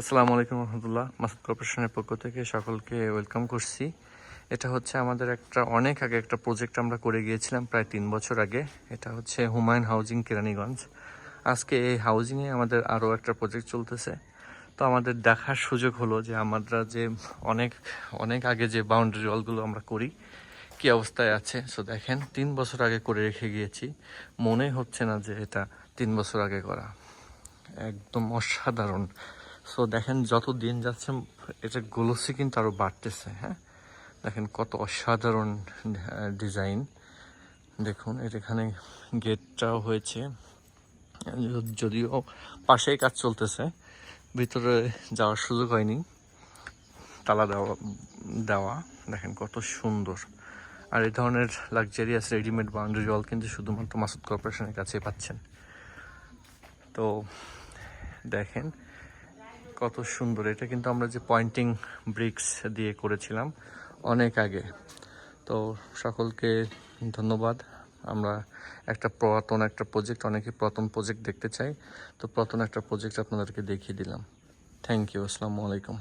আসসালামু আলাইকুম রহমতুল্লাহ, মাসুদ কর্পোরেশনের পক্ষ থেকে সকলকে ওয়েলকাম করছি। এটা হচ্ছে আমাদের একটা, অনেক আগে একটা প্রজেক্ট আমরা করে গিয়েছিলাম, প্রায় তিন বছর আগে। এটা হচ্ছে হুমায়ুন হাউজিং কেরানীগঞ্জ। আজকে এই হাউজিংয়ে আমাদের আরও একটা প্রজেক্ট চলতেছে। তো আমাদের দেখার সুযোগ হলো যে আমরা যে অনেক অনেক আগে যে বাউন্ডারি ওয়ালগুলো আমরা করি, কি অবস্থায় আছে। সো দেখেন, তিন বছর আগে করে রেখে গিয়েছি। মনে হচ্ছে না যে এটা তিন বছর আগে করা। একদম অসাধারণ। সো দেখেন যত দিন যাচ্ছে, এটা গ্লোসি কিন্তু আরও বাড়তেছে হ্যাঁ? দেখেন কত অসাধারণ ডিজাইন। দেখুন এখানে গেটটাও হয়েছে। যদিও পাশেই কাজ চলতেছে, ভিতরে যাওয়ার সুযোগ হয়নি। তালা দেওয়া দেওয়া, দেখেন কত সুন্দর। আর এই ধরনের লাক্সারিয়াস রেডিমেড বাউন্ডারি ওয়াল কিন্তু শুধুমাত্র মাসুদ কর্পোরেশনের কাছে পাচ্ছেন। তো, দেখেন কত সুন্দর। এটা কিন্তু আমরা যে পয়েন্টিং ব্রিক্স দিয়ে করেছিলাম অনেক আগে। তো সকলকে ধন্যবাদ। আমরা একটা পুরাতন একটা প্রজেক্ট অনেকে প্রথম প্রজেক্ট দেখতে চাই তো প্রথম একটা প্রজেক্ট আপনাদেরকে দেখিয়ে দিলাম। থ্যাংক ইউ আসসালামু আলাইকুম।